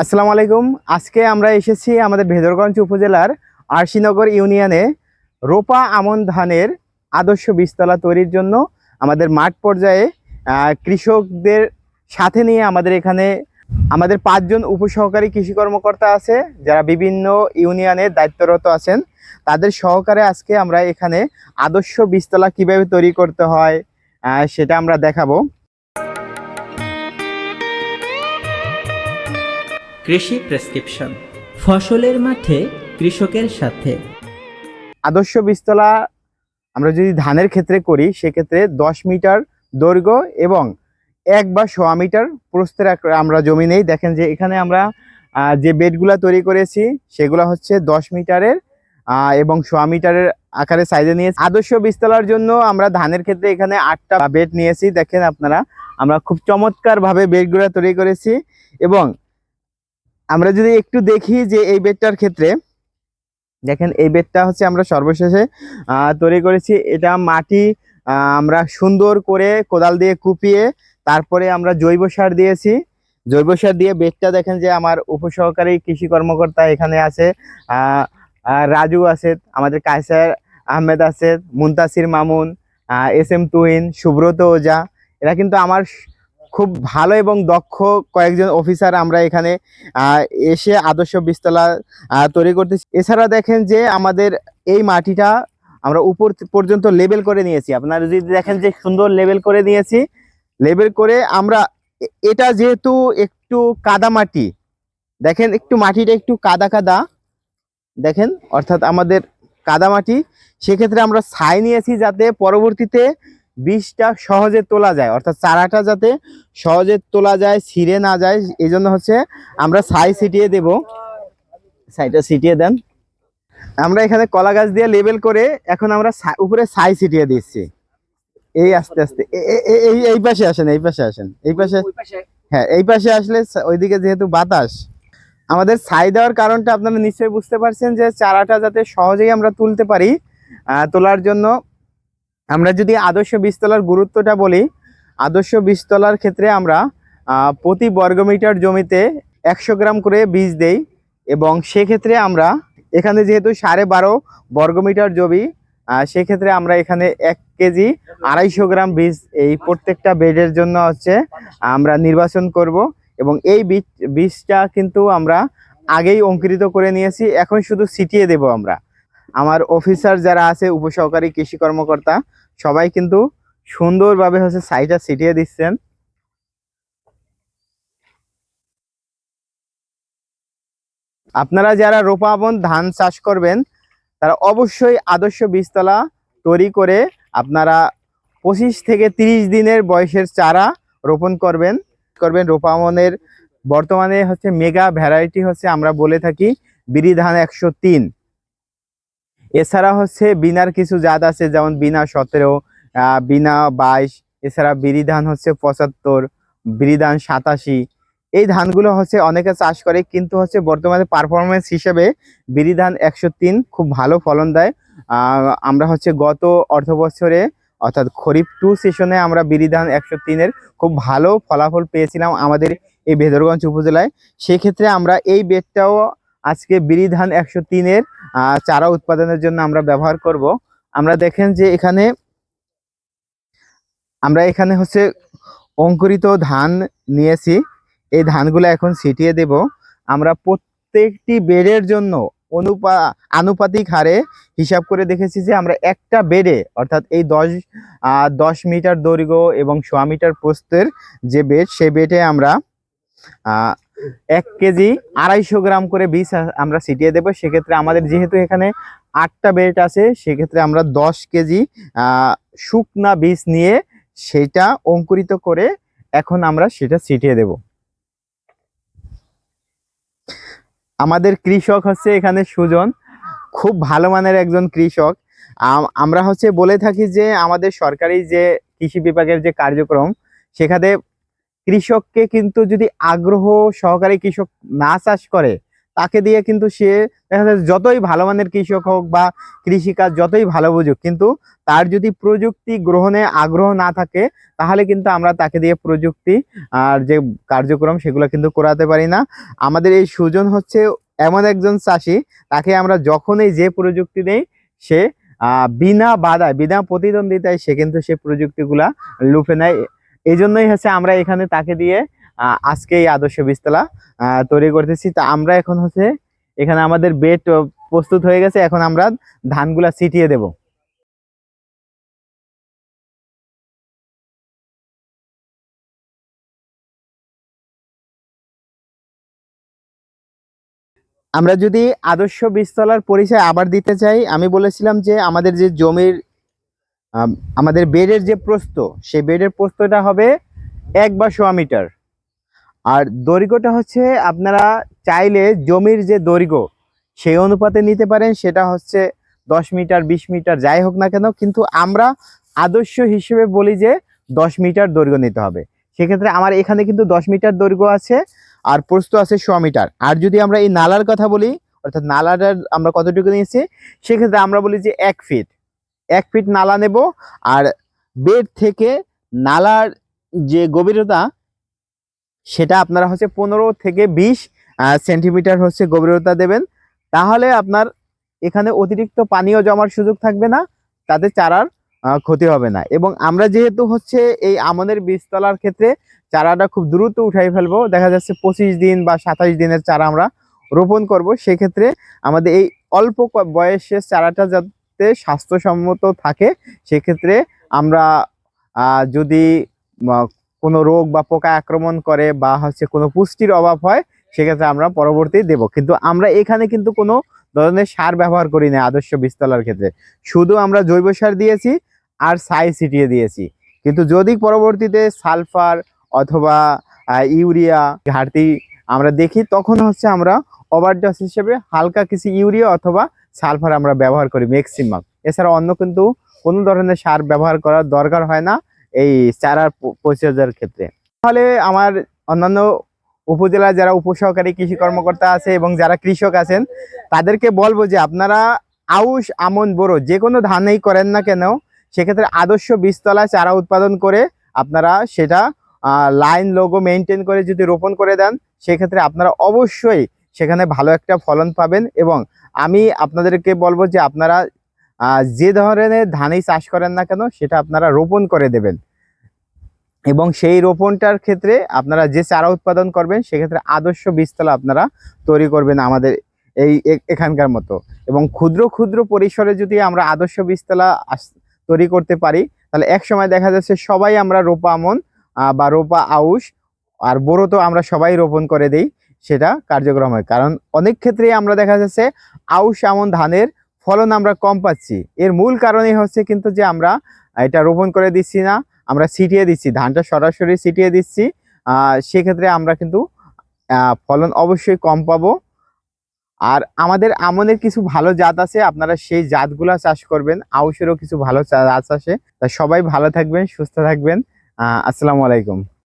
আসসালামু আলাইকুম। আজকে আমরা এসেছি আমাদের ভেদরগঞ্জ উপজেলার আরশিনগর ইউনিয়নে রোপা আমন ধানের আদর্শ বীজতলা তৈরির জন্য আমাদের মাঠ পর্যায়ে কৃষকদের সাথে নিয়ে আমাদের এখানে আমাদের পাঁচজন উপসহকারী কৃষি কর্মকর্তা আছে, যারা বিভিন্ন ইউনিয়নের দায়িত্বরত আছেন। তাদের সহকারে আজকে আমরা এখানে আদর্শ বীজতলা কীভাবে তৈরি করতে হয় সেটা আমরা দেখাবো। কৃষি প্রেসক্রিপশন। ফসলের মাঠে কৃষকের সাথে। আদর্শ বীজতলা আমরা যদি ধানের ক্ষেত্রে করি, সেক্ষেত্রে দশ মিটার দৈর্ঘ্য এবং এক বা সোয়া মিটার প্রস্থের এক- আমরা জমি নেই। দেখেন যে এখানে আমরা যে বেডগুলা তৈরি করেছি, সেগুলো হচ্ছে দশ মিটারের এবং সোয়া মিটারের আকারে সাইজে নিয়েছি। আদর্শ বীজতলার জন্য আমরা ধানের ক্ষেত্রে এখানে আটটা বেড নিয়েছি। দেখেন আপনারা, আমরা খুব চমৎকার ভাবে বেডগুলা তৈরি করেছি এবং আমরা যদি একটু দেখি যে এই বেডটার ক্ষেত্রে, দেখেন এই বেডটা হচ্ছে আমরা সর্বশেষে তৈরি করেছি। এটা মাটি আমরা সুন্দর করে কোদাল দিয়ে কুপিয়ে তারপরে আমরা জৈব সার দিয়েছি। জৈব সার দিয়ে বেডটা দেখেন যে আমার উপসহকারী কৃষি কর্মকর্তা এখানে আছে রাজু আছে, আমাদের কায়সার আহমেদ আছে, মুন্তাসির মামুন এস এম তুহিন, সুব্রত ওজা, এরা কিন্তু আমার খুব ভালো এবং দক্ষ কয়েকজন অফিসার আমরা এখানে এসে আদর্শ বিস্তলা তৈরি করতেছি। এছাড়া দেখেন যে আমাদের এই মাটিটা আমরা উপর পর্যন্ত লেবেল করে নিয়েছি। আপনারা যদি দেখেন যে সুন্দর লেবেল করে নিয়েছি লেবেল করে আমরা এটা যেহেতু একটু কাদা মাটি, দেখেন একটু মাটিটা একটু কাদা কাদা, দেখেন অর্থাৎ আমাদের কাদা মাটি, সেক্ষেত্রে আমরা ছাই নিয়েছি যাতে পরবর্তীতে বীজটা সহজে তোলা যায়। অর্থাৎ চারাটা যাতে সহজে তোলা যায় ছিঁড়ে না যায় এই জন্য হচ্ছে আমরা ছাই ছিটিয়ে দেব। ছাইটা ছিটিয়ে দেন। আমরা এখানে কলা গাছ দিয়ে লেবেল করে এখন আমরা উপরে ছাই ছিটিয়ে দিচ্ছি। এই আস্তে আস্তে। এই এই পাশে আসেন এই পাশে আসেন। এই পাশে হ্যাঁ এই পাশে আসলে ওইদিকে যেহেতু বাতাস আমাদের ছাই দেওয়ার কারণটা আপনারা নিশ্চয়ই বুঝতে পারছেন যে চারাটা যাতে সহজেই আমরা তুলতে পারি তোলার জন্য আমরা যদি আদর্শ বীজতলার গুরুত্বটা বলি, আদর্শ বীজতলার ক্ষেত্রে আমরা প্রতি বর্গমিটার জমিতে একশো গ্রাম করে বীজ দেই এবং সেক্ষেত্রে আমরা এখানে যেহেতু সাড়ে বারো বর্গমিটার জমি সেক্ষেত্রে আমরা এখানে এক কেজি আড়াইশো গ্রাম বীজ এই প্রত্যেকটা বেডের জন্য হচ্ছে, আমরা নির্বাচন করব এবং এই বীজ, বীজটা কিন্তু আমরা আগেই অঙ্কুরিত করে নিয়েছি, এখন শুধু ছিটিয়ে দেব আমরা। আমার অফিসার যারা আছে, উপসহকারী কৃষি কর্মকর্তা, সবাই কিন্তু সুন্দরভাবে হচ্ছে সাইটা ছিটিয়ে দিচ্ছেন। আপনারা যারা রোপাবন ধান চাষ করবেন, তারা অবশ্যই আদর্শ বীজতলা তৈরি করে আপনারা পঁচিশ থেকে তিরিশ দিনের বয়সের চারা রোপণ করবেন। করবেন রোপামনের বর্তমানে হচ্ছে মেগা ভ্যারাইটি হচ্ছে আমরা বলে থাকি বিরি ধান একশো তিন। এছাড়া হচ্ছে বিনার কিছু জাত আছে, যেমন বিনা সতেরো বিনা বাইশ, এছাড়া বিরি ধান হচ্ছে পঁচাত্তর বিরি ধান সাতাশি। এই ধানগুলো হচ্ছে অনেকে চাষ করে, কিন্তু হচ্ছে বর্তমানে পারফরমেন্স হিসেবে বিরি ধান একশো তিন খুব ভালো ফলন দেয়। আমরা হচ্ছে গত অর্থ বছরে, অর্থাৎ খরিফ টু সেশনে আমরা বিরি ধান একশো তিনের খুব ভালো ফলাফল পেয়েছিলাম আমাদের এই ভেদরগঞ্জ উপজেলায়। সেক্ষেত্রে আমরা এই বেডটাও আজকে বিড়ি ধান একশো তিনের চারা উৎপাদনের জন্য আমরা ব্যবহার করব। আমরা দেখেন যে এখানে আমরা এখানে হচ্ছে অঙ্কুরিত ধান নিয়েছি। এই ধানগুলো এখন ছিটিয়ে দেব। আমরা প্রত্যেকটি বেডের জন্য অনুপা, আনুপাতিক হারে হিসাব করে দেখেছি যে আমরা একটা বেডে, অর্থাৎ এই দশ দশ মিটার দৈর্ঘ্য এবং সোয়া মিটার প্রস্থের যে বেড সেই বেডে আমরা এক কেজি আড়াইশো গ্রাম করে বীজ আমরা ছিটিয়ে দেবো। সেক্ষেত্রে আমাদের যেহেতু এখানে আটটা বেড আছে, সেক্ষেত্রে আমরা দশ কেজি শুকনা বীজ নিয়ে সেটা অঙ্কুরিত করে এখন আমরা সেটা ছিটিয়ে দেব। আমাদের কৃষক হচ্ছে এখানে সুজন, খুব ভালো মানের একজন কৃষক। আম- আমরা হচ্ছে বলে থাকি যে আমাদের সরকারি যে কৃষি বিভাগের যে কার্যক্রম, সেখানে কৃষককে কিন্তু যদি আগ্রহ সহকারে কৃষক না চাষ করে, তাকে দিয়ে কিন্তু সে দেখা যাচ্ছে যতই ভালো মানের কৃষক হোক বা কৃষিকাজ যতই ভালো বুঝুক, কিন্তু তার যদি প্রযুক্তি গ্রহণে আগ্রহ না থাকে, তাহলে কিন্তু আমরা তাকে দিয়ে প্রযুক্তি আর যে কার্যক্রম সেগুলো কিন্তু করাতে পারি না। আমাদের এই সুজন হচ্ছে এমন একজন চাষি, তাকে আমরা যখনই যে প্রযুক্তি দেই, সে বিনা বাধায়, বিনা প্রতিদ্বন্দ্বিতায় সে কিন্তু সে প্রযুক্তিগুলা লুফে নেয়। এই জন্যই হচ্ছে আমরা এখানে তাকে দিয়ে আজকে এই আদর্শ বীজতলা আহ, তৈরি করতেছি। তা আমরা এখন হচ্ছে এখানে আমাদের বেড প্রস্তুত হয়ে গেছে এখন আমরা ধানগুলা ছিটিয়ে দেব। আমরা যদি আদর্শ বীজতলার পরিচয় আবার দিতে চাই আমি বলেছিলাম যে আমাদের যে জমির আমাদের বেডের যে প্রস্থ, সেই বেডের প্রস্থটা হবে এক বা সোয়া মিটার। আর দৈর্ঘ্যটা হচ্ছে আপনারা চাইলে জমির যে দৈর্ঘ্য, সেই অনুপাতে নিতে পারেন। সেটা হচ্ছে দশ মিটার, বিশ মিটার, যাই হোক না কেন, কিন্তু আমরা আদর্শ হিসেবে বলি যে দশ মিটার দৈর্ঘ্য নিতে হবে। সেক্ষেত্রে আমার এখানে কিন্তু দশ মিটার দৈর্ঘ্য আছে আর প্রস্থ আছে সোয়া মিটার। আর যদি আমরা এই নালার কথা বলি, অর্থাৎ নালাটার আমরা কতটুকু নিয়েছি, সেক্ষেত্রে আমরা বলি যে এক ফিট। এক ফিট নালা নেব আর বেড থেকে নালার যে গভীরতা, সেটা আপনারা হচ্ছে পনেরো থেকে বিশ সেন্টিমিটার হচ্ছে গভীরতা দেবেন। তাহলে আপনার এখানে অতিরিক্ত পানীয় জমার সুযোগ থাকবে না, তাতে চারার ক্ষতি হবে না। এবং আমরা যেহেতু হচ্ছে এই আমনের বীজতলার ক্ষেত্রে চারাটা খুব দ্রুত উঠাই ফেলব, দেখা যাচ্ছে পঁচিশ দিন বা সাতাশ দিনের চারা আমরা রোপণ করব, সেক্ষেত্রে আমাদের এই অল্প বয়সের চারাটা যাতে স্বাস্থ্যসম্মত থাকে, সেক্ষেত্রে আমরা যদি কোনো রোগ বা পোকা আক্রমণ করে বা হচ্ছে কোনো পুষ্টির অভাব হয়, সেক্ষেত্রে আমরা পরবর্তী দেব। কিন্তু আমরা এখানে কিন্তু কোনো ধরনের সার ব্যবহার করি না আদর্শ বীজতলার ক্ষেত্রে। শুধু আমরা জৈব সার দিয়েছি আর ছাই ছিটিয়ে দিয়েছি। কিন্তু যদি পরবর্তীতে সালফার অথবা ইউরিয়া ঘাটতি আমরা দেখি, তখন হচ্ছে আমরা ওভারডোজ হিসেবে হালকা কিছু ইউরিয়া অথবা সালফার আমরা ব্যবহার করি ম্যাক্সিমাম এছাড়া অন্য কিন্তু কোনো ধরনের সার ব্যবহার করার দরকার হয় না এই চারার পরিচর্যার ক্ষেত্রে। তাহলে আমার অন্যান্য উপজেলা যারা উপসহকারী কৃষি কর্মকর্তা আছে এবং যারা কৃষক আছেন, তাদেরকে বলব যে আপনারা আউশ, আমন বড় যে কোনো ধানেই করেন না কেন, সেক্ষেত্রে আদর্শ বীজতলা চারা উৎপাদন করে আপনারা সেটা লাইন লোগো মেনটেন করে যদি রোপণ করে দেন, সেক্ষেত্রে আপনারা অবশ্যই সেখানে ভালো একটা ফলন পাবেন এবং আমি আপনাদেরকে বলব যে আপনারা যে ধরনের ধানই চাষ করেন না কেন, সেটা আপনারা রোপণ করে দেবেন। এবং সেই রোপণটার ক্ষেত্রে আপনারা যে চারা উৎপাদন করবেন, সেক্ষেত্রে আদর্শ বীজতলা আপনারা তৈরি করবেন আমাদের এই এখানকার মতো। এবং ক্ষুদ্র ক্ষুদ্র পরিসরে যদি আমরা আদর্শ বীজতলা তৈরি করতে পারি, তাহলে এক সময় দেখা যাচ্ছে সবাই আমরা রোপা আমন বা রোপা আউশ, আর বড় তো আমরা সবাই রোপণ করে দেই। সেটা কার্যক্রম হয়। কারণ অনেক ক্ষেত্রেই আমরা দেখা যাচ্ছে আউশ আমন ধানের ফলন আমরা কম পাচ্ছি। এর মূল কারণই হচ্ছে কিন্তু যে আমরা এটা রোপণ করে দিচ্ছি না, আমরা ছিটিয়ে দিচ্ছি, ধানটা সরাসরি ছিটিয়ে দিচ্ছি। সেক্ষেত্রে আমরা কিন্তু ফলন অবশ্যই কম পাবো। আর আমাদের আমনের কিছু ভালো জাত আছে, আপনারা সেই জাতগুলা চাষ করবেন। আউশেরও কিছু ভালো জাত আছে। তা সবাই ভালো থাকবেন, সুস্থ থাকবেন। আসসালামু আলাইকুম।